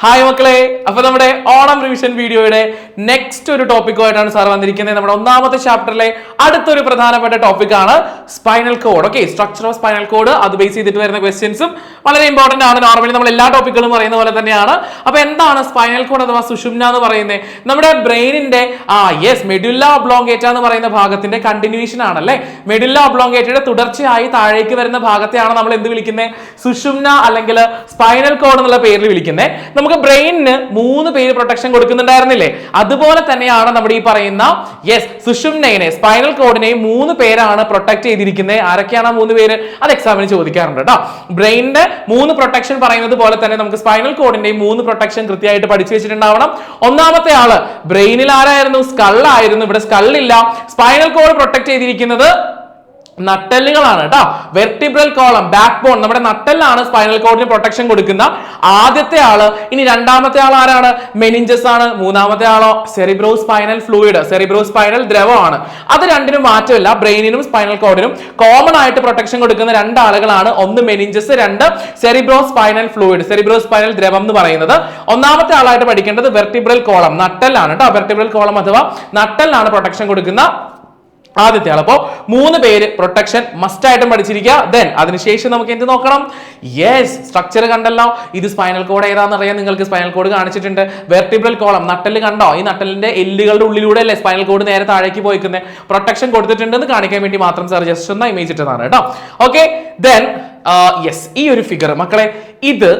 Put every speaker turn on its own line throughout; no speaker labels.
Hi മക്കളെ അപ്പൊ നമ്മുടെ ഓണം റിവിഷൻ വീഡിയോയുടെ നെക്സ്റ്റ് ഒരു ടോപ്പിക്കുമായിട്ടാണ് സാർ വന്നിരിക്കുന്നത്. നമ്മുടെ ഒന്നാമത്തെ ചാപ്റ്ററിലെ അടുത്തൊരു പ്രധാനപ്പെട്ട ടോപ്പിക്കാണ് spinal cord okay structure of spinal cord അത് ബേസ് ചെയ്തിട്ട് വരുന്ന ക്വസ്റ്റ്യൻസും വളരെ ഇമ്പോർട്ടന്റ് ആണ്. നോർമലി നമ്മൾ എല്ലാ ടോപ്പിക്കുകളും പറയുന്ന പോലെ തന്നെയാണ്. അപ്പൊ എന്താണ് സ്പൈനൽ കോഡ് അഥവാ സുഷുമ്ന എന്ന് പറയുന്നത്? നമ്മുടെ ബ്രെയിനിന്റെ ആ യെസ് മെഡുല്ല ഒബ്ലോങ്കേറ്റ എന്ന് പറയുന്ന ഭാഗത്തിന്റെ കണ്ടിന്യൂഷൻ ആണല്ലേ? മെഡുല്ല ഒബ്ലോങ്കേറ്റയുടെ തുടർച്ചയായി താഴേക്ക് വരുന്ന ഭാഗത്തെയാണ് നമ്മൾ എന്ത് വിളിക്കുന്നത്? സുഷുമ്ന അല്ലെങ്കിൽ സ്പൈനൽ കോഡ് എന്നുള്ള പേരിൽ വിളിക്കുന്നത്. നമുക്ക് ബ്രെയിനിന് മൂന്ന് പേര് പ്രൊട്ടക്ഷൻ കൊടുക്കുന്നുണ്ടായിരുന്നില്ലേ? അതുപോലെ തന്നെയാണ് നമ്മുടെ ഈ പറയുന്ന യെസ് സുഷുമ്നയെ സ്പൈനൽ കോഡിനെയും മൂന്ന് പേരാണ് പ്രൊട്ടക്ട് ചെയ്തിരിക്കുന്നത് ആരൊക്കെയാണ് മൂന്ന് പേര്? അത് എക്സാമിന് ചോദിക്കാറുണ്ട് കേട്ടോ ബ്രെയിനിന്റെ മൂന്ന് പ്രൊട്ടക്ഷൻ പറയുന്നത് പോലെ തന്നെ നമുക്ക് സ്പൈനൽ കോഡിന്റെയും മൂന്ന് പ്രൊട്ടക്ഷൻ കൃത്യമായിട്ട് പഠിച്ചു വെച്ചിട്ടുണ്ടാവണം. ഒന്നാമത്തെ ആൾ ബ്രെയിനിൽ ആരായിരുന്നു? സ്കള്ളായിരുന്നു. ഇവിടെ സ്കള്ളില്ല. സ്പൈനൽ കോഡ് പ്രൊട്ടക്ട് ചെയ്തിരിക്കുന്നത് നട്ടെല്ലുകളാണ് കേട്ടോ. വെർട്ടിബ്രൽ കോളം ബാക്ക് ബോൺ നമ്മുടെ നട്ടെല്ലാണ് സ്പൈനൽ കോഡിന് പ്രൊട്ടക്ഷൻ കൊടുക്കുന്ന ആദ്യത്തെ ആൾ. ഇനി രണ്ടാമത്തെ ആൾ ആരാണ്? മെനിഞ്ചസ് ആണ്. മൂന്നാമത്തെ ആളോ? Cerebro spinal fluid cerebro spinal ദ്രവമാണ്. അത് രണ്ടിനും മാറ്റമില്ല. ബ്രെയിനിനും സ്പൈനൽ കോഡിനും കോമൺ ആയിട്ട് പ്രൊട്ടക്ഷൻ കൊടുക്കുന്ന രണ്ട് ആളുകളാണ്. ഒന്ന് മെനിഞ്ചസ് രണ്ട് cerebro spinal fluid cerebro spinal ദ്രവം എന്ന് പറയുന്നത്. ഒന്നാമത്തെ ആളായിട്ട് പഠിക്കേണ്ടത് വെർട്ടിബ്രൽ കോളം നട്ടെല്ലാണ് കേട്ടോ. വെർട്ടിബ്രൽ കോളം അഥവാ നട്ടെല്ലാണ് പ്രൊട്ടക്ഷൻ കൊടുക്കുന്ന ആദ്യത്തെ ആൾ അപ്പോൾ മൂന്ന് പേര് പ്രൊട്ടക്ഷൻ മസ്റ്റ് ആയിട്ടും പഠിച്ചിരിക്കുക. ദെൻ അതിനുശേഷം നമുക്ക് എന്ത് നോക്കണം? യെസ് സ്ട്രക്ചർ കണ്ടല്ലോ. ഇത് സ്പൈനൽ കോഡ് ഏതാണെന്ന് അറിയാൻ നിങ്ങൾക്ക് സ്പൈനൽ കോഡ് കാണിച്ചിട്ടുണ്ട്. വെർട്ടിബ്രൽ കോളം നട്ടൽ കണ്ടോ? ഈ നട്ടലിന്റെ എല്ലുകളുടെ ഉള്ളിലൂടെ അല്ലേ സ്പൈനൽ കോഡ് നേരെ താഴേക്ക് പോയിക്കുന്നത് പ്രൊട്ടക്ഷൻ കൊടുത്തിട്ടുണ്ടെന്ന് കാണിക്കാൻ വേണ്ടി മാത്രം സാർ ജസ്റ്റ് ഒന്ന് ഇമേജ് ഇട്ടതാണ് കേട്ടോ. ഓക്കെ ദെൻ യെസ് ഈ ഒരു ഫിഗർ മക്കളെ ഇത്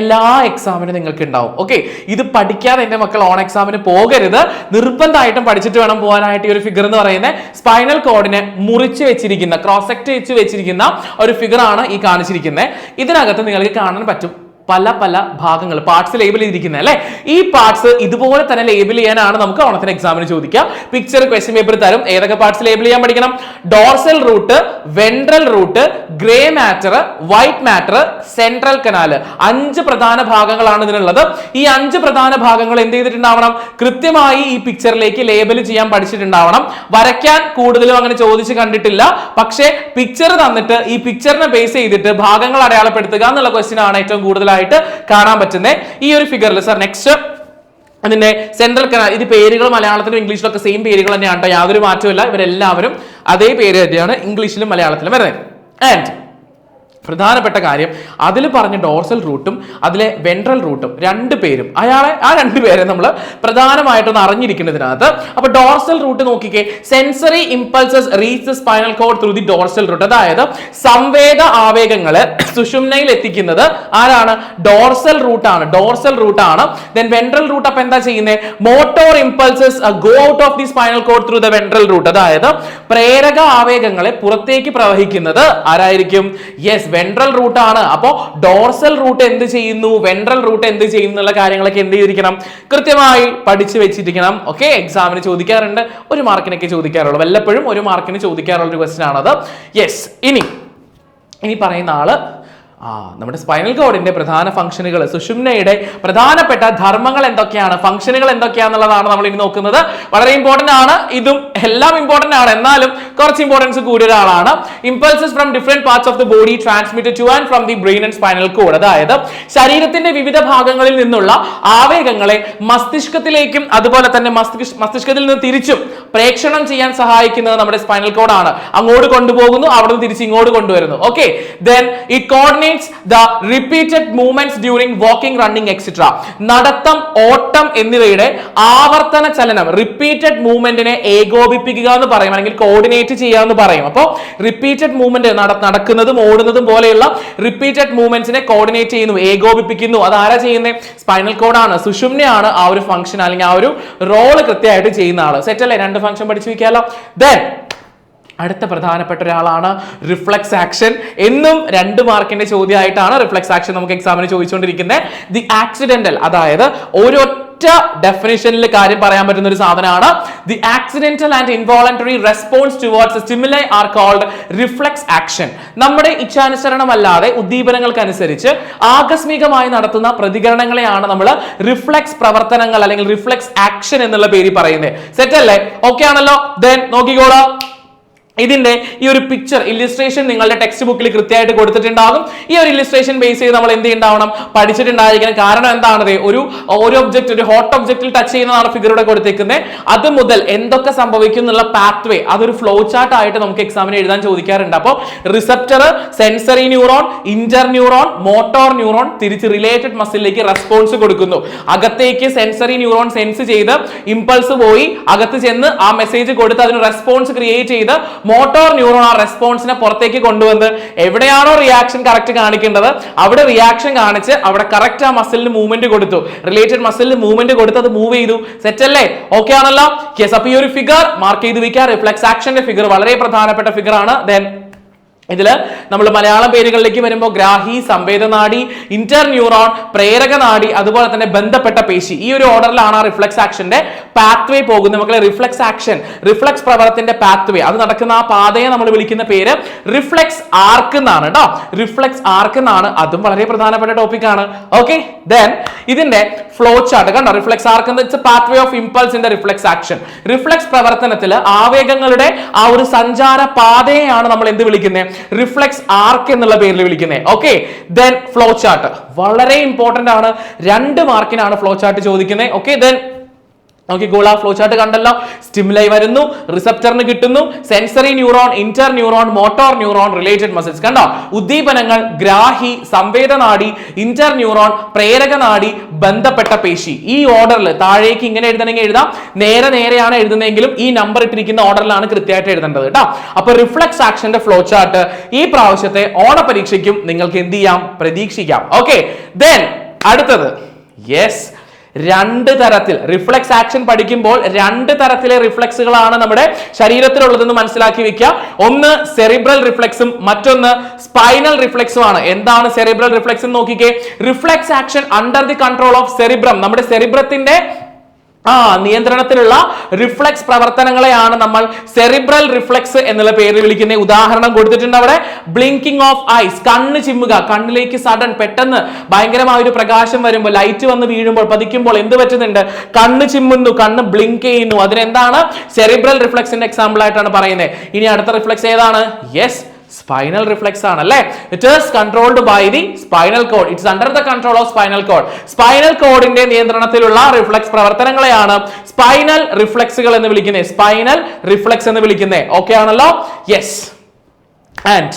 എല്ലാ എക്സാമിനും നിങ്ങൾക്ക് ഉണ്ടാവും ഓക്കെ ഇത് പഠിക്കാതെ എന്റെ മക്കൾ ഓൺ എക്സാമിന് പോകരുത്. നിർബന്ധമായിട്ടും പഠിച്ചിട്ട് വേണം പോകാനായിട്ട് ഈ ഒരു ഫിഗർ എന്ന് പറയുന്നത്. സ്പൈനൽ കോഡിനെ മുറിച്ച് വെച്ചിരിക്കുന്ന ക്രോസെക്ട് വെച്ച് വെച്ചിരിക്കുന്ന ഒരു ഫിഗറാണ് ഈ കാണിച്ചിരിക്കുന്നത്. ഇതിനകത്ത് നിങ്ങൾക്ക് കാണാൻ പറ്റും പല പല ഭാഗങ്ങൾ. പാർട്സ് ലേബിൾ ചെയ്തിരിക്കുന്നത് അല്ലേ? ഈ പാർട്സ് ഇതുപോലെ തന്നെ ലേബിൾ ചെയ്യാനാണ് നമുക്ക് ഓണത്തിന് എക്സാമിന് ചോദിക്കാം പിക്ചർ ക്വസ്റ്റ്യൻ പേപ്പർ തരും. ഏതൊക്കെ പാർട്സ് ലേബിൾ ചെയ്യാൻ പഠിക്കണം? Dorsal root ventral root grey matter white matter central canal അഞ്ച് പ്രധാന ഭാഗങ്ങളാണ് ഇതിനുള്ളത്. ഈ അഞ്ച് പ്രധാന ഭാഗങ്ങൾ എന്ത് ചെയ്തിട്ടുണ്ടാവണം? കൃത്യമായി ഈ പിക്ചറിലേക്ക് ലേബൽ ചെയ്യാൻ പഠിച്ചിട്ടുണ്ടാവണം. വരയ്ക്കാൻ കൂടുതലും അങ്ങനെ ചോദിച്ച് കണ്ടിട്ടില്ല. പക്ഷേ പിക്ചർ തന്നിട്ട് ഈ പിക്ചറിനെ ബേസ് ചെയ്തിട്ട് ഭാഗങ്ങൾ അടയാളപ്പെടുത്തുക എന്നുള്ള ക്വസ്റ്റ്യൻ ആണ് ഏറ്റവും കൂടുതലായിട്ട് കാണാൻ പറ്റുന്നത് ഈ ഒരു ഫിഗറിൽ സാർ നെക്സ്റ്റ് അതിന്റെ സെൻട്രൽ കനാൽ ഇത് പേരുകൾ മലയാളത്തിലും ഇംഗ്ലീഷിലും ഒക്കെ സെയിം പേരുകൾ തന്നെയാണ് യാതൊരു മാറ്റവും ഇവരെല്ലാവരും അതേ പേര് തന്നെയാണ് ഇംഗ്ലീഷിലും മലയാളത്തിലും വരുന്നത് ആൻഡ് പ്രധാനപ്പെട്ട കാര്യം അതിൽ പറഞ്ഞ ഡോർസൽ റൂട്ടും അതിലെ വെൻട്രൽ റൂട്ടും രണ്ട് പേരും അയാളെ ആ രണ്ട് പേരെ നമ്മൾ പ്രധാനമായിട്ടൊന്ന് അറിഞ്ഞിരിക്കുന്നതിനകത്ത്. അപ്പൊ ഡോർസൽ റൂട്ട് നോക്കിക്കേ sensory impulses reach the spinal cord through the dorsal root അതായത് സംവേദ ആവേഗങ്ങൾ സുഷുമ്നയിൽ എത്തിക്കുന്നത് ആരാണ്? ഡോർസൽ റൂട്ടാണ് ഡോർസൽ റൂട്ടാണ് ദെൻ വെൻട്രൽ റൂട്ട് അപ്പൊ എന്താ ചെയ്യുന്നത് motor impulses go out of the spinal cord through the ventral root അതായത് പ്രേരക ആവേഗങ്ങളെ പുറത്തേക്ക് പ്രവഹിക്കുന്നത് ആരായിരിക്കും? യെസ് വെൻട്രൽ റൂട്ട് ആണ്. അപ്പോ ഡോർസൽ റൂട്ട് എന്ത് ചെയ്യുന്നു? വെൻട്രൽ റൂട്ട് എന്ത് ചെയ്യുന്നു എന്നുള്ള കാര്യങ്ങളൊക്കെ എന്ത് ചെയ്തിരിക്കണം? കൃത്യമായി പഠിച്ചു വെച്ചിരിക്കണം. ഓക്കെ എക്സാമിന് ചോദിക്കാറുണ്ട്. ഒരു മാർക്കിനൊക്കെ ചോദിക്കാറുള്ളൂ. വല്ലപ്പോഴും ഒരു മാർക്കിന് ചോദിക്കാറുള്ള ഒരു ക്വസ്റ്റൻ ആണത്. യെസ് ഇനി ഇനി പറയുന്ന ആൾ ആ നമ്മുടെ സ്പൈനൽ കോഡിന്റെ പ്രധാന ഫംഗ്ഷനുകൾ സുഷുമ്നയുടെ പ്രധാനപ്പെട്ട ധർമ്മങ്ങൾ എന്തൊക്കെയാണ്? ഫംഗ്ഷനുകൾ എന്തൊക്കെയാണെന്നുള്ളതാണ് നമ്മൾ ഇനി നോക്കുന്നത്. വളരെ ഇമ്പോർട്ടന്റ് ആണ്. ഇതും എല്ലാം ഇമ്പോർട്ടന്റ് ആണ്. എന്നാലും കുറച്ച് ഇമ്പോർട്ടൻസ് കൂടിയ ഒരാളാണ് impulses from different parts of the body transmitted to and from the brain and spinal cord അതായത് ശരീരത്തിന്റെ വിവിധ ഭാഗങ്ങളിൽ നിന്നുള്ള ആവേഗങ്ങളെ മസ്തിഷ്കത്തിലേക്കും അതുപോലെ തന്നെ മസ്തിഷ്കത്തിൽ നിന്ന് തിരിച്ചും പ്രേക്ഷണം ചെയ്യാൻ സഹായിക്കുന്നത് നമ്മുടെ സ്പൈനൽ കോഡാണ് അങ്ങോട്ട് കൊണ്ടുപോകുന്നു അവിടെ നിന്ന് തിരിച്ച് ഇങ്ങോട്ട് കൊണ്ടുവരുന്നു. Okay then it coordinates the repeated movements during walking running etcetera നടത്തം ഓട്ടം എന്നിവയുടെ ആവർത്തന ചലനം റിപ്പീറ്റഡ് മൂവ്മെന്റിനെ ഏകോപിപ്പിക്കുക എന്ന് പറയും അല്ലെങ്കിൽ കോർഡിനേറ്റ് ചെയ്യുക എന്ന് പറയും. അപ്പോൾ റിപ്പീറ്റഡ് മൂവ്മെന്റ് നടക്കുന്നതും ഓടുന്നതും പോലെയുള്ള റിപ്പീറ്റഡ് മൂവ്മെന്റ്സിനെ കോർഡിനേറ്റ് ചെയ്യുന്നു ഏകോപിപ്പിക്കുന്നു. അത് ആരാ ചെയ്യുന്നത് സ്പൈനൽ കോഡാണ് സുഷുമ്നയാണ് ആ ഒരു ഫംഗ്ഷൻ അല്ലെങ്കിൽ ആ ഒരു റോൾ കൃത്യമായിട്ട് ചെയ്യുന്ന ആൾ. സെറ്റ് അല്ലേ? രണ്ട് ഫംഗ്ഷൻ പഠിച്ചു വെക്കാലോ. ദെൻ അടുത്ത പ്രധാനപ്പെട്ട ഒരാളാണ് റിഫ്ലക്സ് ആക്ഷൻ എന്നും രണ്ട് മാർക്കിന്റെ ചോദ്യമായിട്ടാണ് റിഫ്ലക്സ് ആക്ഷൻ നമുക്ക് എക്സാമിന് ചോദിച്ചുകൊണ്ടിരിക്കുന്നത് ദി ആക്സിഡന്റൽ അതായത് ഒരൊറ്റ ഡെഫിനിഷനിൽ കാര്യം പറയാൻ പറ്റുന്ന ഒരു സാധനമാണ് the accidental and involuntary response towards stimuli are called reflex action നമ്മുടെ ഇച്ഛാനുസരണമല്ലാതെ ഉദ്ദീപനങ്ങൾക്കനുസരിച്ച് ആകസ്മികമായി നടത്തുന്ന പ്രതികരണങ്ങളെയാണ് നമ്മൾ റിഫ്ലക്സ് പ്രവർത്തനങ്ങൾ അല്ലെങ്കിൽ റിഫ്ലക്സ് ആക്ഷൻ എന്നുള്ള പേര് പറയുന്നത് സെറ്റ് അല്ലേ? ഓക്കെ ആണല്ലോ? ദെൻ നോക്കിക്കോളാം. ഇതിന്റെ ഈ ഒരു പിക്ചർ ഇല്ലിസ്ട്രേഷൻ നിങ്ങളുടെ ടെക്സ്റ്റ് ബുക്കിൽ കൃത്യമായിട്ട് കൊടുത്തിട്ടുണ്ടാകും. ഈ ഒരു ഇല്ലിസ്ട്രേഷൻ ബേസ് ചെയ്ത് നമ്മൾ എന്ത് ഉണ്ടാവണം പഠിച്ചിട്ടുണ്ടായിരിക്കണം. കാരണം എന്താണത്? ഒരു ഒരു ഒബ്ജക്റ്റ് ഒരു ഹോട്ട് ഒബ്ജക്റ്റിൽ ടച്ച് ചെയ്യുന്നതാണ് ഇവിടെ കൊടുത്തേക്കുന്നത് അത് മുതൽ എന്തൊക്കെ സംഭവിക്കും എന്നുള്ള പാത്ത് വേ അതൊരു ഫ്ലോ ചാർട്ട് ആയിട്ട് നമുക്ക് എക്സാമിന് എഴുതാൻ ചോദിക്കാറുണ്ട്. അപ്പോൾ receptor sensory neuron inter neuron motor neuron തിരിച്ച് റിലേറ്റഡ് മസിലിലേക്ക് റെസ്പോൺസ് കൊടുക്കുന്നു. അകത്തേക്ക് സെൻസറി ന്യൂറോൺ സെൻസ് ചെയ്ത് ഇമ്പൾസ് പോയി അകത്ത് ചെന്ന് ആ മെസ്സേജ് കൊടുത്ത് അതിന് റെസ്പോൺസ് ക്രിയേറ്റ് ചെയ്ത് മോട്ടോർ ന്യൂറോൺ ആ റെസ്പോൺസിനെ പുറത്തേക്ക് കൊണ്ടുവന്ന് എവിടെയാണോ റിയാക്ഷൻ കറക്റ്റ് കാണിക്കേണ്ടത് അവിടെ റിയാക്ഷൻ കാണിച്ച് അവിടെ കറക്റ്റ് ആ മസിലിന് മൂവ്മെന്റ് കൊടുത്തു. റിലേറ്റഡ് മസിലിന് മൂവ്മെന്റ് കൊടുത്ത് അത് മൂവ് ചെയ്തു. സെറ്റ് അല്ലേ? ഓക്കെ ആണല്ലോ? യെസ് അപ്പൊ ഈ ഒരു ഫിഗർ മാർക്ക് ചെയ്ത് വെക്കുക. റിഫ്ലക്സ് ആക്ഷന്റെ ഫിഗർ വളരെ പ്രധാനപ്പെട്ട ഫിഗർ ആണ്. ദെൻ ഇതിൽ നമ്മൾ മലയാളം പേരുകളിലേക്ക് വരുമ്പോൾ ഗ്രാഹി സംവേദനാടി ഇന്റർ ന്യൂറോൺ പ്രേരക നാഡി അതുപോലെ തന്നെ ബന്ധപ്പെട്ട പേശി. ഈ ഒരു ഓർഡറിലാണ് ആ റിഫ്ലക്സ് ആക്ഷന്റെ പാത്വേ പോകുന്നത്. മക്കളെ റിഫ്ലക്സ് ആക്ഷൻ റിഫ്ലക്സ് പ്രവർത്തനത്തിന്റെ പാത്വേ അത് നടക്കുന്ന ആ പാതയെ നമ്മൾ വിളിക്കുന്ന പേര് റിഫ്ലക്സ് ആർക്ക് എന്നാണ് കേട്ടോ റിഫ്ലക്സ് ആർക്ക് എന്നാണ്. അതും വളരെ പ്രധാനപ്പെട്ട ടോപ്പിക് ആണ്. ഓക്കെ ദെൻ ഇതിന്റെ ഫ്ലോ ചാർട്ട് കണ്ടോ? Reflex arc it's pathway of impulse in the reflex action reflex പ്രവർത്തനത്തിൽ ആവേഗങ്ങളുടെ ആ ഒരു സഞ്ചാര പാതയെയാണ് നമ്മൾ എന്ത് വിളിക്കുന്നത് റിഫ്ലെക്സ് ആർക്ക് എന്നുള്ള പേരിൽ വിളിക്കുന്നത് ഓക്കെ ദെൻ ഫ്ലോ ചാർട്ട് വളരെ ഇമ്പോർട്ടന്റ് ആണ്. രണ്ട് മാർക്കിനാണ് ഫ്ലോ ചാർട്ട് ചോദിക്കുന്നത് ഓക്കെ ദെൻ നോക്കിക്കോളൂ ആ ഫ്ലോ ചാർട്ട് കണ്ടല്ലോ. സ്റ്റിമുലൈ വരുന്നു റിസപ്റ്ററിന് കിട്ടുന്നു sensory neuron inter neuron motor neuron related muscles കണ്ടോ? ഉദ്ദീപനങ്ങൾ ഗ്രാഹി സംവേദനാടി ഇന്റർ ന്യൂറോൺ പ്രേരക നാഡി ബന്ധപ്പെട്ട പേശി. ഈ ഓർഡറിൽ താഴേക്ക് ഇങ്ങനെ എഴുതണമെങ്കിൽ എഴുതാം. നേരെ നേരെയാണ് എഴുതുന്നതെങ്കിലും ഈ നമ്പർ ഇട്ടിരിക്കുന്ന ഓർഡറിലാണ് കൃത്യമായിട്ട് എഴുതേണ്ടത് കേട്ടോ. അപ്പൊ റിഫ്ലക്സ് ആക്ഷന്റെ ഫ്ലോ ചാർട്ട് ഈ പ്രാവശ്യത്തെ ഓണ പരീക്ഷയ്ക്കും നിങ്ങൾക്ക് എന്ത് ചെയ്യാം? പ്രതീക്ഷിക്കാം. ഓക്കെ ദെൻ അടുത്തത്. യെസ് രണ്ട് തരത്തിൽ. റിഫ്ലക്സ് ആക്ഷൻ പഠിക്കുമ്പോൾ രണ്ട് തരത്തിലെ റിഫ്ലക്സുകളാണ് നമ്മുടെ ശരീരത്തിലുള്ളതെന്ന് മനസ്സിലാക്കി വെക്കുക. ഒന്ന് സെറിബ്രൽ റിഫ്ലക്സും മറ്റൊന്ന് സ്പൈനൽ റിഫ്ലക്സും ആണ്. എന്താണ് സെറിബ്രൽ റിഫ്ലക്സ് എന്ന് നോക്കിക്കേ? Reflex action under the control of cerebrum നമ്മുടെ സെറിബ്രത്തിന്റെ ആ നിയന്ത്രണത്തിലുള്ള റിഫ്ലക്സ് പ്രവർത്തനങ്ങളെയാണ് നമ്മൾ സെറിബ്രൽ റിഫ്ലക്സ് എന്നുള്ള പേര് വിളിക്കുന്ന ഉദാഹരണം കൊടുത്തിട്ടുണ്ട് അവിടെ. ബ്ലിങ്കിങ് ഓഫ് ഐസ് കണ്ണ് ചിമ്മുക കണ്ണിലേക്ക് സഡൻ പെട്ടെന്ന് ഭയങ്കരമായ ഒരു പ്രകാശം വരുമ്പോൾ ലൈറ്റ് വന്ന് വീഴുമ്പോൾ പതിക്കുമ്പോൾ എന്ത് പറ്റുന്നുണ്ട്? കണ്ണ് ചിമ്മുന്നു കണ്ണ് ബ്ലിങ്ക് ചെയ്യുന്നു. അതിനെന്താണ്? സെറിബ്രൽ റിഫ്ലക്സിന്റെ എക്സാമ്പിൾ ആയിട്ടാണ് പറയുന്നത്. ഇനി അടുത്ത റിഫ്ലക്സ് ഏതാണ്? യെസ് സ്പൈനൽ റിഫ്ലെക്സ് ആണ് അല്ലേ it is controlled by the spinal cord it's under the control of spinal cord spinal കോഡിന്റെ നിയന്ത്രണത്തിലുള്ള റിഫ്ലെക്സ് പ്രവർത്തനങ്ങളെയാണ് സ്പൈനൽ റിഫ്ലെക്സുകൾ എന്ന് വിളിക്കുന്നത്. സ്പൈനൽ റിഫ്ലെക്സ് എന്ന് വിളിക്കുന്നത്. ഓക്കെ ആണല്ലോ? Yes and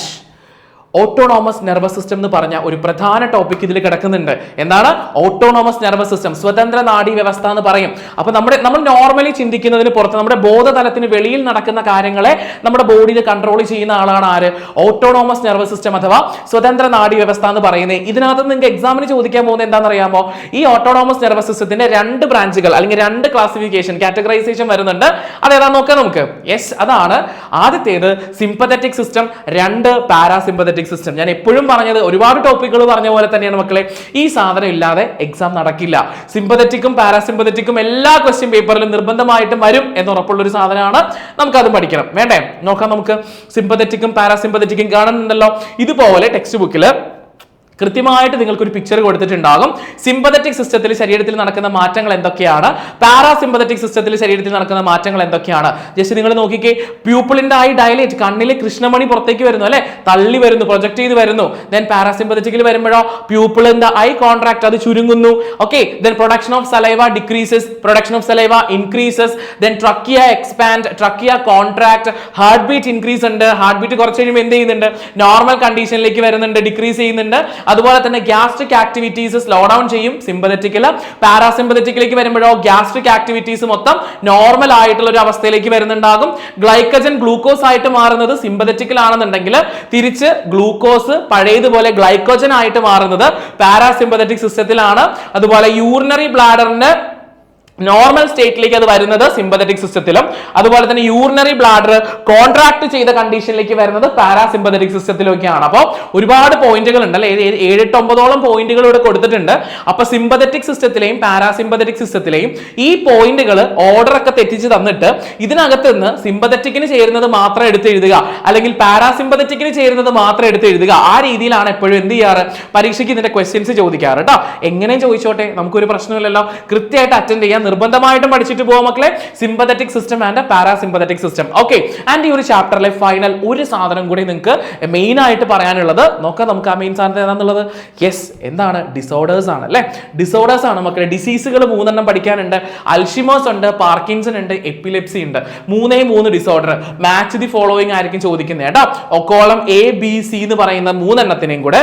autonomous nervous system എന്ന് പറഞ്ഞ ഒരു പ്രധാന ടോപ്പിക് ഇതിൽ കിടക്കുന്നുണ്ട്. എന്താണ്? ഓട്ടോണോമസ് നെർവസ് സിസ്റ്റം സ്വതന്ത്ര നാഡി വ്യവസ്ഥ എന്ന് പറയും. അപ്പൊ നമ്മുടെ നമ്മൾ നോർമലി ചിന്തിക്കുന്നതിന് പുറത്ത് നമ്മുടെ ബോധതലത്തിന് വെളിയിൽ നടക്കുന്ന കാര്യങ്ങളെ നമ്മുടെ ബോഡിയിൽ കൺട്രോൾ ചെയ്യുന്ന ആളാണ് ആര്? ഓട്ടോണോമസ് നെർവസ് സിസ്റ്റം അഥവാ സ്വതന്ത്ര നാഡി വ്യവസ്ഥ എന്ന് പറയുന്നത്. ഇതിനകത്ത് നിങ്ങൾക്ക് എക്സാമിന് ചോദിക്കാൻ പോകുന്നത് എന്താണെന്ന് അറിയാമോ ഈ ഓട്ടോണോമസ് നെർവസ് സിസ്റ്റത്തിന്റെ രണ്ട് ബ്രാഞ്ചുകൾ അല്ലെങ്കിൽ രണ്ട് ക്ലാസിഫിക്കേഷൻ കാറ്റഗറൈസേഷൻ വരുന്നുണ്ട്. അതേതാ നോക്കാം നമുക്ക്? യെസ് അതാണ്. ആദ്യത്തേത് സിമ്പത്തറ്റിക് സിസ്റ്റം രണ്ട് പാരാസിമ്പത്തറ്റിക് സിസ്റ്റം ഞാൻ എപ്പോഴും പറഞ്ഞത് ഒരുപാട് ടോപ്പിക്കുകൾ പറഞ്ഞ പോലെ തന്നെയാണ് മക്കളെ. ഈ സാധനം ഇല്ലാതെ എക്സാം നടക്കില്ല. സിമ്പതറ്റിക്കും പാരാസിമ്പതറ്റിക്കും എല്ലാ ക്വസ്റ്റ്യൻ പേപ്പറിലും നിർബന്ധമായിട്ടും വരും എന്ന് ഉറപ്പുള്ള ഒരു സാധനമാണ്. നമുക്ക് അത് പഠിക്കണം. വേണ്ടേ? നോക്കാം നമുക്ക്. സിമ്പതറ്റിക്കും പാരാസിമ്പതറ്റിക്കും കാണുന്നുണ്ടല്ലോ. ഇതുപോലെ ടെക്സ്റ്റ് ബുക്കിൽ കൃത്യമായിട്ട് നിങ്ങൾക്കൊരു പിക്ചർ കൊടുത്തിട്ടുണ്ടാകും. സിമ്പതറ്റിക് സിസ്റ്റത്തിൽ ശരീരത്തിൽ നടക്കുന്ന മാറ്റങ്ങൾ എന്തൊക്കെയാണ്? പാരാസിമ്പതറ്റിക് സിസ്റ്റത്തിൽ ശരീരത്തിൽ നടക്കുന്ന മാറ്റങ്ങൾ എന്തൊക്കെയാണ്? ജസ്റ്റ് നിങ്ങൾ നോക്കിക്കേ പ്യൂപ്പിളിന്റെ ഐ ഡയലേറ്റ് കണ്ണിലെ കൃഷ്ണമണി പുറത്തേക്ക് വരുന്നു അല്ലെ? തള്ളി വരുന്നു പ്രൊജക്ട് ചെയ്ത് വരുന്നു. ദെൻ പാരാസിമ്പതറ്റിക്കിൽ വരുമ്പോഴോ പ്യൂപ്പിളിന്റെ ഐ കോൺട്രാക്ട് അത് ചുരുങ്ങുന്നു. Okay then production of saliva decreases production of saliva increases then trachea expand trachea contract heart beat increase ഉണ്ട്. ഹാർട്ട് ബീറ്റ് കുറച്ച് കഴിയുമ്പോൾ എന്ത് ചെയ്യുന്നുണ്ട്? നോർമൽ കണ്ടീഷനിലേക്ക് വരുന്നുണ്ട് ഡിക്രീസ് ചെയ്യുന്നുണ്ട്. അതുപോലെ തന്നെ ഗ്യാസ്ട്രിക് ആക്ടിവിറ്റീസ് സ്ലോ ഡൗൺ ചെയ്യും സിമ്പതറ്റിക്കൽ പാരാസിമ്പതറ്റിക്കിലേക്ക് വരുമ്പോഴോ ഗ്യാസ്ട്രിക് ആക്ടിവിറ്റീസ് മൊത്തം നോർമൽ ആയിട്ടുള്ള ഒരു അവസ്ഥയിലേക്ക് വരുന്നുണ്ടാകും. ഗ്ലൈക്കജൻ ഗ്ലൂക്കോസ് ആയിട്ട് മാറുന്നത് സിമ്പതറ്റിക്കൽ ആണെന്നുണ്ടെങ്കിൽ തിരിച്ച് ഗ്ലൂക്കോസ് പഴയതുപോലെ ഗ്ലൈക്കോജൻ ആയിട്ട് മാറുന്നത് പാരാസിമ്പതറ്റിക് സിസ്റ്റത്തിലാണ് അതുപോലെ യൂറിനറി ബ്ലാഡറിന്റെ നോർമൽ സ്റ്റേറ്റിലേക്ക് അത് വരുന്നത് സിമ്പതറ്റിക് സിസ്റ്റത്തിലും അതുപോലെ തന്നെ യൂറിനറി ബ്ലാഡർ കോൺട്രാക്ട് ചെയ്ത കണ്ടീഷനിലേക്ക് വരുന്നത് പാരാസിമ്പതറ്റിക് സിസ്റ്റത്തിലൊക്കെയാണ് അപ്പോൾ ഒരുപാട് പോയിന്റുകൾ ഉണ്ട് അല്ലെ? ഏഴെട്ട് ഒമ്പതോളം പോയിന്റുകൾ ഇവിടെ കൊടുത്തിട്ടുണ്ട്. അപ്പൊ സിമ്പതറ്റിക് സിസ്റ്റത്തിലെയും പാരാസിമ്പതറ്റിക് സിസ്റ്റത്തിലെയും ഈ പോയിന്റുകൾ ഓർഡർ ഒക്കെ തെറ്റിച്ച് തന്നിട്ട് ഇതിനകത്ത് നിന്ന് സിമ്പതറ്റിക്കിന് ചേരുന്നത് മാത്രം എടുത്ത് എഴുതുക. അല്ലെങ്കിൽ പാരാസിമ്പതറ്റിക്കിന് ചേരുന്നത് മാത്രം എടുത്ത് എഴുതുക. ആ രീതിയിലാണ് എപ്പോഴും എന്ത് ചെയ്യാറ്? പരീക്ഷയ്ക്ക് ഇതിന്റെ ക്വസ്റ്റ്യൻസ് ചോദിക്കാറ്. കേട്ടോ എങ്ങനെയും ചോദിച്ചോട്ടെ. നമുക്കൊരു പ്രശ്നമില്ലല്ലോ. കൃത്യമായിട്ട് അറ്റൻഡ് ചെയ്യാൻ നിർബന്ധമായിട്ടും പഠിച്ചിട്ട് പോകാം മക്കളെ. Sympathetic system and parasympathetic system okay and ഈ ഒരു ചാപ്റ്ററിലെ ഫൈനൽ ഒരു സാധനം കൂടി നിങ്ങൾക്ക് മെയിൻ ആയിട്ട് പറയാനുള്ളത്. നോക്കാം നമുക്ക് ആ മെയിൻ സാധനം ഏതാണെന്നുള്ളത് യെസ് എന്താണ്? ഡിസോർഡേഴ്സ് ആണ് അല്ലേ? ഡിസോർഡേഴ്സ് ആണ് മക്കളെ. ഡിസീസുകൾ മൂന്നെണ്ണം പഠിക്കാനുണ്ട്. അൽഷിമേഴ്സ് ഉണ്ട് പാർക്കിൻസൺ ഉണ്ട് എപ്പിലെപ്സി ഉണ്ട്. മൂന്നേ മൂന്ന് ഡിസോർഡർ മാച്ച് ദി ഫോളോയിങ് ആയിരിക്കും ചോദിക്കുന്നത് കേട്ടോ. ഒക്കോളം എ ബി സി എന്ന് പറയുന്ന മൂന്നെണ്ണത്തിനെയും കൂടെ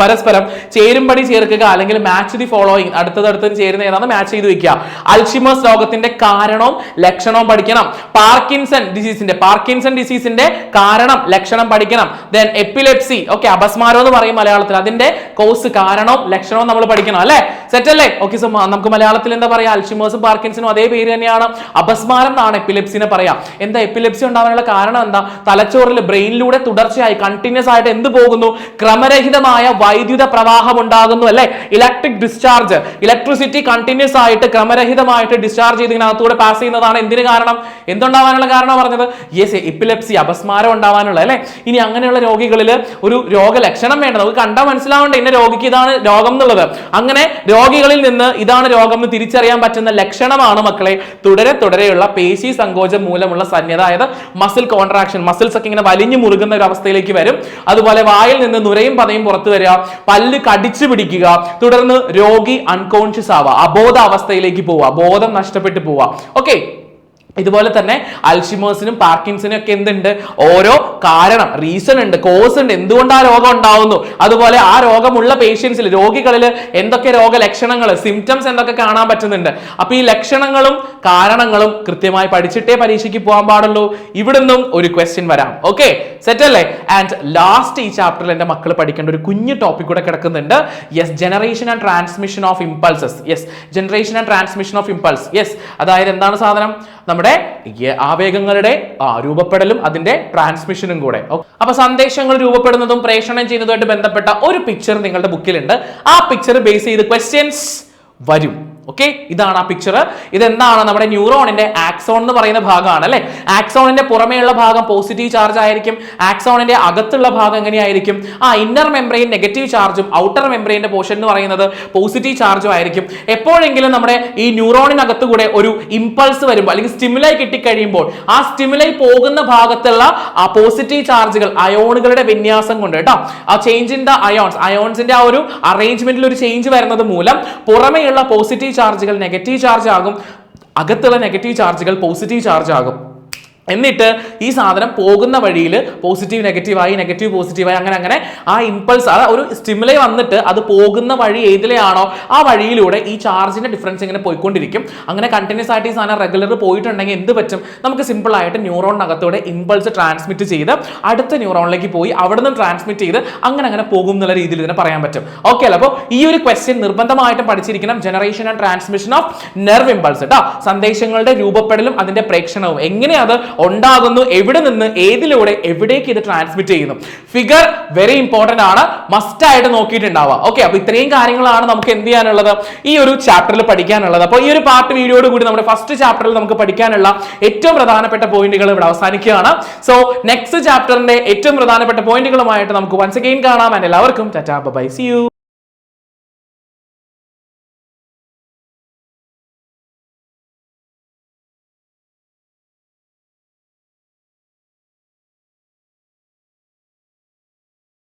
പരസ്പരം ചേരുംപടി ചേർക്കുക അല്ലെങ്കിൽ മാച്ച് ദി ഫോളോയിങ് അടുത്തടുത്ത് ചേരുന്ന ഏതാണ്? മാച്ച് ചെയ്ത് വെക്കുക. അൽഷിമേഴ്സ് രോഗത്തിന്റെ കാരണവും ലക്ഷണവും പഠിക്കണം. പാർക്കിൻസൺ ഡിസീസിന്റെ പാർക്കിൻസൺ ഡിസീസിന്റെ കാരണം ലക്ഷണം പഠിക്കണം. ദെൻ എപ്പിലെപ്സി ഓക്കെ അപസ്മാരം എന്ന് പറയും മലയാളത്തിൽ. അതിന്റെ കോസ് കാരണവും ലക്ഷണവും നമ്മൾ പഠിക്കണം അല്ലേ? സെറ്റ് അല്ലേ? ഓക്കെ സോ നമുക്ക് മലയാളത്തിൽ എന്താ പറയാ? അൽഷിമേഴ്സും പാർക്കിൻസിനും അതേ പേര് തന്നെയാണ്. അപസ്മാരം എന്നാണ് എപ്പിലെപ്സിനെ പറയാം. എന്താ എപ്പിലെപ്സി ഉണ്ടാവാനുള്ള കാരണം എന്താ? തലച്ചോറിൽ ബ്രെയിനിലൂടെ തുടർച്ചയായി കണ്ടിന്യൂസ് ആയിട്ട് എന്ത് പോകുന്നു? ക്രമരഹിതമായ വൈദ്യുത പ്രവാഹം ഉണ്ടാകുന്നു അല്ലെ? ഇലക്ട്രിക് ഡിസ്ചാർജ് ഇലക്ട്രിസിറ്റി കണ്ടിന്യൂസ് ആയിട്ട് ക്രമരഹിതമായിട്ട് ഡിസ്ചാർജ് ചെയ്ത് ഇതിനകത്തൂടെ പാസ് ചെയ്യുന്നതാണ് എന്തിനു കാരണം? എന്തുണ്ടാവാനുള്ള കാരണം പറഞ്ഞത്? യെസ് എപ്പിലെപ്സി അപസ്മാരം ഉണ്ടാവാനുള്ള അല്ലെ? ഇനി അങ്ങനെയുള്ള രോഗികളിൽ ഒരു രോഗലക്ഷണം വേണ്ട നമുക്ക് കണ്ടാൽ മനസ്സിലാവേണ്ട ഇന്ന രോഗിക്ക് ഇതാണ് രോഗം എന്നുള്ളത്. അങ്ങനെ രോഗികളിൽ നിന്ന് ഇതാണ് രോഗം എന്ന് തിരിച്ചറിയാൻ പറ്റുന്ന ലക്ഷണമാണ് മക്കളെ. തുടരെ തുടരെയുള്ള പേശി സങ്കോചം മൂലമുള്ള സന്യത അതായത് മസിൽ കോൺട്രാക്ഷൻ മസിൽസ് ഒക്കെ ഇങ്ങനെ വലിഞ്ഞു മുറുകുന്ന ഒരു അവസ്ഥയിലേക്ക് വരും. അതുപോലെ വായിൽ നിന്ന് നുരയും പതയും പുറത്തു വരിക പല്ല് കടിച്ചു പിടിക്കുക തുടർന്ന് രോഗി അൺകോൺഷ്യസ് ആവുക അബോധ അവസ്ഥയിലേക്ക് പോവുക ബോധം നഷ്ടപ്പെട്ടു പോവുക. ഓക്കെ ഇതുപോലെ തന്നെ അൽഷിമേഴ്സിനും പാർക്കിൻസിനും ഒക്കെ എന്തുണ്ട്? ഓരോ കാരണം റീസൺ ഉണ്ട് കോസ് ഉണ്ട്. എന്തുകൊണ്ട് ആ രോഗം ഉണ്ടാവുന്നു? അതുപോലെ ആ രോഗമുള്ള പേഷ്യൻസിൽ രോഗികളിൽ എന്തൊക്കെ രോഗലക്ഷണങ്ങൾ സിംറ്റംസ് എന്തൊക്കെ കാണാൻ പറ്റുന്നുണ്ട്? അപ്പൊ ഈ ലക്ഷണങ്ങളും കാരണങ്ങളും കൃത്യമായി പഠിച്ചിട്ടേ പരീക്ഷയ്ക്ക് പോകാൻ പാടുള്ളൂ. ഇവിടുന്നും ഒരു ക്വസ്റ്റ്യൻ വരാം. ഓക്കെ സെറ്റ് അല്ലേ? ആൻഡ് ലാസ്റ്റ് ഈ ചാപ്റ്ററിൽ എന്റെ മക്കൾ പഠിക്കേണ്ട ഒരു കുഞ്ഞു ടോപ്പിക് കൂടെ കിടക്കുന്നുണ്ട്. Yes generation and transmission of impulses yes generation and transmission of impulse yes അതായത് എന്താണ് സാധനം? നമ്മുടെ ആവേഗങ്ങളുടെ രൂപപ്പെടലും അതിന്റെ ട്രാൻസ്മിഷനും കൂടെ. അപ്പൊ സന്ദേശങ്ങൾ രൂപപ്പെടുന്നതും പ്രേഷണം ചെയ്യുന്നതുമായിട്ട് ബന്ധപ്പെട്ട ഒരു പിക്ചർ നിങ്ങളുടെ ബുക്കിലുണ്ട് ആ പിക്ചർ ബേസ് ചെയ്ത് ക്വസ്റ്റ്യൻസ് വരും. ഓക്കെ ഇതാണ് ആ പിക്ചർ ഇതെന്താണ്? നമ്മുടെ ന്യൂറോണിന്റെ ആക്സോൺ എന്ന് പറയുന്ന ഭാഗമാണ് അല്ലെ? ആക്സോണിന്റെ പുറമേയുള്ള ഭാഗം പോസിറ്റീവ് ചാർജ് ആയിരിക്കും. ആക്സോണിന്റെ അകത്തുള്ള ഭാഗം എങ്ങനെയായിരിക്കും? ആ ഇന്നർ മെംബ്രെയിൻ നെഗറ്റീവ് ചാർജും ഔട്ടർ മെംബ്രെയിന്റെ പോർഷൻ എന്ന് പറയുന്നത് പോസിറ്റീവ് ചാർജും ആയിരിക്കും. എപ്പോഴെങ്കിലും നമ്മുടെ ഈ ന്യൂറോണിനകത്ത് കൂടെ ഒരു ഇമ്പൾസ് വരുമ്പോൾ അല്ലെങ്കിൽ സ്റ്റിമുലൈ കിട്ടിക്കഴിയുമ്പോൾ ആ സ്റ്റിമുലൈ പോകുന്ന ഭാഗത്തുള്ള ആ പോസിറ്റീവ് ചാർജുകൾ അയോണുകളുടെ വിന്യാസം കൊണ്ട് കേട്ടോ. ആ ചേഞ്ച് ഇൻ ദ അയോൺസ് അയോൺസിന്റെ ആ ഒരു അറേഞ്ച്മെന്റിൽ ഒരു ചേഞ്ച് വരുന്നത് മൂലം പുറമെയുള്ള പോസിറ്റീവ് ചാർജുകൾ നെഗറ്റീവ് ചാർജ് ആകും. അകത്തുള്ള നെഗറ്റീവ് ചാർജുകൾ പോസിറ്റീവ് ചാർജ് ആകും. എന്നിട്ട് ഈ സാധനം പോകുന്ന വഴിയിൽ പോസിറ്റീവ് നെഗറ്റീവായി നെഗറ്റീവ് പോസിറ്റീവായി അങ്ങനെ അങ്ങനെ ആ ഇമ്പൾസ് ആ ഒരു സ്റ്റിമുലൈ വന്നിട്ട് അത് പോകുന്ന വഴി ഏതിലെയാണോ ആ വഴിയിലൂടെ ഈ ചാർജിന്റെ ഡിഫറൻസ് ഇങ്ങനെ പോയിക്കൊണ്ടിരിക്കും. അങ്ങനെ കണ്ടിന്യൂസ് ആയിട്ട് ഈ സാധനം റെഗുലർ പോയിട്ടുണ്ടെങ്കിൽ എന്ത് പറ്റും? നമുക്ക് സിമ്പിൾ ആയിട്ട് ന്യൂറോണിനകത്തൂടെ ഇമ്പൾസ് ട്രാൻസ്മിറ്റ് ചെയ്ത് അടുത്ത ന്യൂറോണിലേക്ക് പോയി അവിടെ നിന്ന് ട്രാൻസ്മിറ്റ് ചെയ്ത് അങ്ങനെ അങ്ങനെ പോകും എന്നുള്ള രീതിയിൽ ഇതിനെ പറയാൻ പറ്റും. ഓക്കെ അല്ല? അപ്പോൾ ഈ ഒരു ക്വസ്റ്റ്യൻ നിർബന്ധമായിട്ടും പഠിച്ചിരിക്കണം. Generation and transmission of nerve impulse കേട്ടോ സന്ദേശങ്ങളുടെ രൂപപ്പെടലും അതിന്റെ പ്രേക്ഷണവും. എങ്ങനെ അത് ഉണ്ടാകുന്നു എവിടെ നിന്ന് ഏതിലൂടെ എവിടേക്ക് ഇത് ട്രാൻസ്മിറ്റ് ചെയ്യുന്നു. ഫിഗർ വെരി ഇമ്പോർട്ടന്റ് ആണ്. മസ്റ്റ് ആയിട്ട് നോക്കിയിട്ടുണ്ടാവുക. ഓക്കെ അപ്പൊ ഇത്രയും കാര്യങ്ങളാണ് നമുക്ക് എന്ത് ചെയ്യാനുള്ളത്? ഈ ഒരു ചാപ്റ്ററിൽ പഠിക്കാനുള്ളത്. അപ്പോൾ ഈ ഒരു പാർട്ട് വീഡിയോയോട് കൂടി നമ്മുടെ ഫസ്റ്റ് ചാപ്റ്ററിൽ നമുക്ക് പഠിക്കാനുള്ള ഏറ്റവും പ്രധാനപ്പെട്ട പോയിന്റുകൾ ഇവിടെ അവസാനിക്കുകയാണ്. സോ നെക്സ്റ്റ് ചാപ്റ്ററിന്റെ ഏറ്റവും പ്രധാനപ്പെട്ട പോയിന്റുകളുമായിട്ട് നമുക്ക് വൺസ് അഗെയിൻ കാണാം. എല്ലാവർക്കും ടാറ്റാ ബൈ സി യു